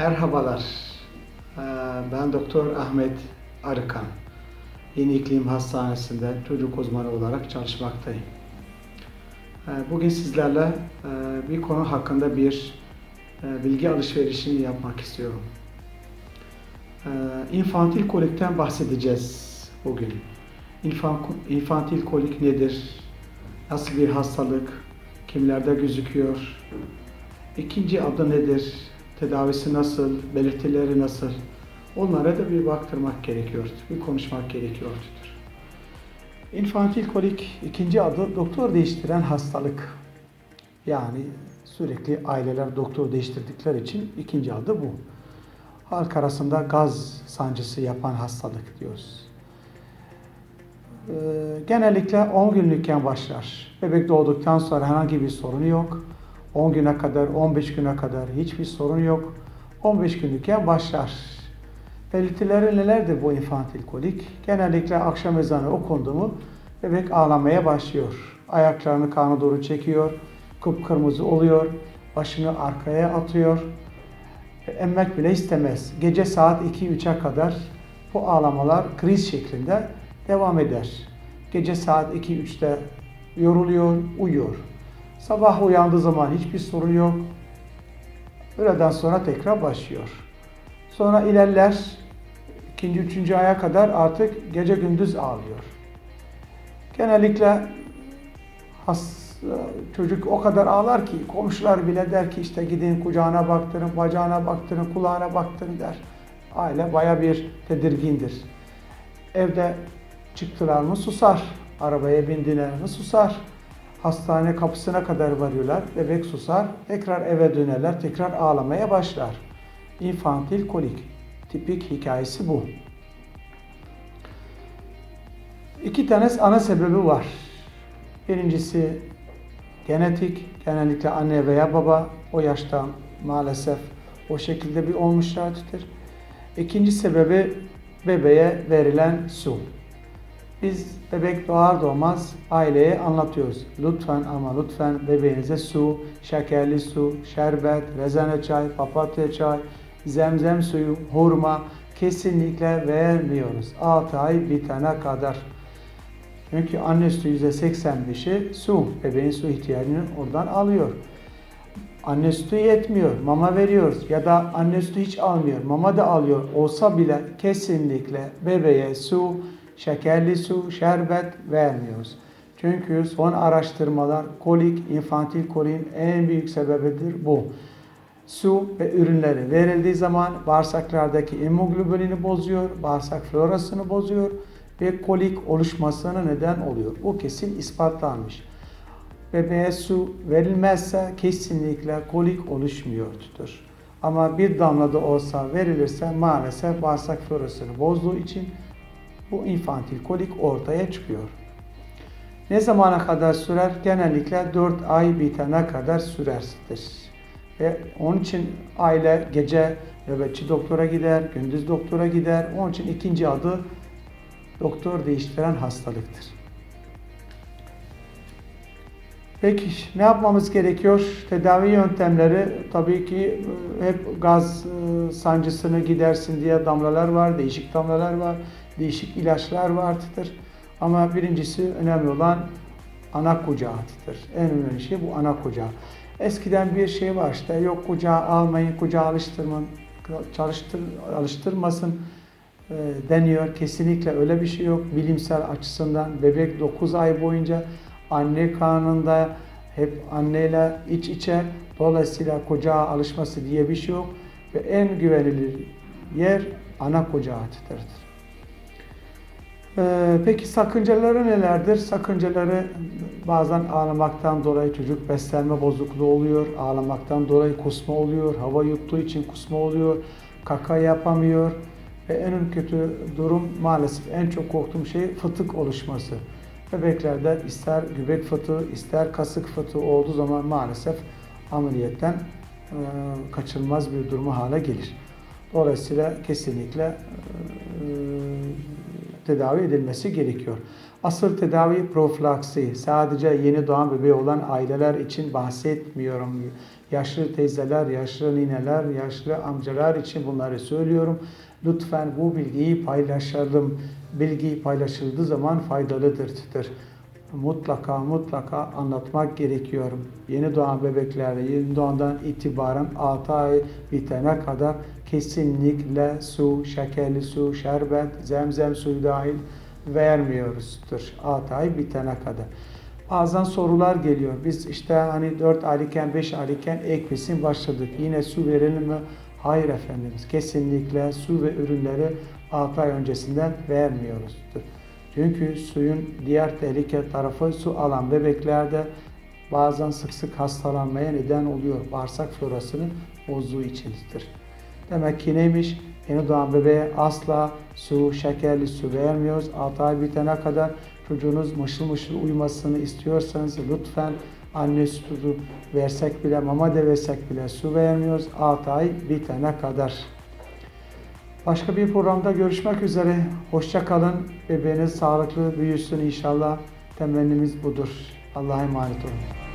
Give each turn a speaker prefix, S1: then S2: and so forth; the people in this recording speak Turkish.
S1: Merhabalar. Ee, Ben Doktor Ahmet Arıkan. Yeni İklim Hastanesi'nde çocuk uzmanı olarak çalışmaktayım. Ee, Bugün sizlerle e, bir konu hakkında bir e, bilgi alışverişini yapmak istiyorum. Ee, İnfantil kolikten bahsedeceğiz bugün. İnfan- İnfantil kolik nedir? Nasıl bir hastalık? Kimlerde gözüküyor? İkinci adı nedir? Tedavisi nasıl? Belirtileri nasıl? Onlara da bir baktırmak gerekiyor, bir konuşmak gerekiyordur. İnfantil kolik ikinci adı doktor değiştiren hastalık. Yani sürekli aileler doktor değiştirdikleri için ikinci adı bu. Halk arasında gaz sancısı yapan hastalık diyoruz. Ee, genellikle 10 günlükken başlar. Bebek doğduktan sonra herhangi bir sorunu yok. 10 güne kadar, 15 güne kadar hiçbir sorun yok. 15 günlükken başlar. Belirtileri nelerdir bu infantil kolik? Genellikle akşam ezanı okundu mu bebek ağlamaya başlıyor. Ayaklarını karnı doğru çekiyor, kıpkırmızı oluyor, başını arkaya atıyor. Emmek bile istemez. Gece saat 2-3'e kadar bu ağlamalar kriz şeklinde devam eder. Gece saat 2-3'te yoruluyor, uyuyor. Sabah uyandığı zaman hiçbir sorun yok. Öğleden sonra tekrar başlıyor. Sonra ilerler, ikinci, üçüncü aya kadar artık gece gündüz ağlıyor. Genellikle has, çocuk o kadar ağlar ki komşular bile der ki işte gidin kucağına baktırın, bacağına baktırın, kulağına baktırın der. Aile baya bir tedirgindir. Evde çıktılar mı susar, arabaya bindiler mi susar. Hastane kapısına kadar varıyorlar, bebek susar, tekrar eve dönerler, tekrar ağlamaya başlar. İnfantil kolik, tipik hikayesi bu. İki tane ana sebebi var. Birincisi genetik, genellikle anne veya baba o yaşta maalesef o şekilde bir olmuşlardır. İkinci sebebi bebeğe verilen su. Biz bebek doğar doğmaz aileye anlatıyoruz. Lütfen ama lütfen bebeğinize su, şekerli su, şerbet, rezene çay, papatya çay, zemzem suyu, hurma kesinlikle vermiyoruz. 6 ay bitene kadar. Çünkü anne sütü %85'i su. Bebeğin su ihtiyacını oradan alıyor. Anne sütü yetmiyor, mama veriyoruz ya da anne sütü hiç almıyor, mama da alıyor olsa bile kesinlikle bebeğe su, şekerli su, şerbet vermiyoruz. Çünkü son araştırmalar kolik, infantil koliğin en büyük sebebidir bu. Su ve ürünleri verildiği zaman bağırsaklardaki hemoglobinini bozuyor, bağırsak florasını bozuyor ve kolik oluşmasına neden oluyor. Bu kesin ispatlanmış. Bebeğe su verilmezse kesinlikle kolik oluşmuyordur. Ama bir damla da olsa verilirse maalesef bağırsak florasını bozduğu için bu infantil kolik ortaya çıkıyor. Ne zamana kadar sürer? Genellikle 4 ay bitene kadar sürerdir. Ve onun için aile gece nöbetçi doktora gider, gündüz doktora gider. Onun için ikinci adı doktor değiştiren hastalıktır. Peki ne yapmamız gerekiyor? Tedavi yöntemleri tabii ki e, hep gaz e, sancısını gidersin diye damlalar var, değişik damlalar var, değişik ilaçlar vardır. Ama birincisi önemli olan ana kucağıdır. En önemli şey bu ana kucağı. Eskiden bir şey var işte yok kucağı almayın, kucağı alıştırmayın, çalıştır, alıştırmasın e, deniyor. Kesinlikle öyle bir şey yok. Bilimsel açısından bebek 9 ay boyunca anne karnında hep anneyle iç içe dolayısıyla kucağa alışması diye bir şey yok. Ve en güvenilir yer ana kucağıdır. Ee, peki sakıncaları nelerdir? Sakıncaları bazen ağlamaktan dolayı çocuk beslenme bozukluğu oluyor, ağlamaktan dolayı kusma oluyor, hava yuttuğu için kusma oluyor, kaka yapamıyor ve en kötü durum maalesef en çok korktuğum şey fıtık oluşması. Bebeklerde ister göbek fıtığı, ister kasık fıtığı olduğu zaman maalesef ameliyetten e, bir durumu hale gelir. Dolayısıyla kesinlikle e, tedavi edilmesi gerekiyor. Asıl tedavi profilaksi. Sadece yeni doğan bebeği olan aileler için bahsetmiyorum. Yaşlı teyzeler, yaşlı nineler, yaşlı amcalar için bunları söylüyorum. Lütfen bu bilgiyi paylaşalım. Bilgi paylaşıldığı zaman faydalıdır. Mutlaka mutlaka anlatmak gerekiyor. Yeni doğan bebeklerde yeni doğandan itibaren 6 ay bitene kadar kesinlikle su, şekerli su, şerbet, zemzem suyu dahil vermiyoruzdur 6 ay bitene kadar. Bazen sorular geliyor. Biz işte hani 4 aylıkken 5 aylıkken ek besin başladık. Yine su verelim mi? Hayır efendimiz. Kesinlikle su ve ürünleri 6 ay öncesinden vermiyoruzdur. Çünkü suyun diğer tehlike tarafı su alan bebeklerde bazen sık sık hastalanmaya neden oluyor. Bağırsak florasının bozduğu içindir. Demek ki neymiş? Yeni doğan bebeğe asla su, şekerli su vermiyoruz. 6 ay bitene kadar çocuğunuz mışıl mışıl uyumasını istiyorsanız lütfen anne sütü versek bile, mama da versek bile su vermiyoruz. 6 ay bitene kadar. Başka bir programda görüşmek üzere. Hoşça kalın. Bebeğiniz sağlıklı büyüsün inşallah. Temennimiz budur. Allah'a emanet olun.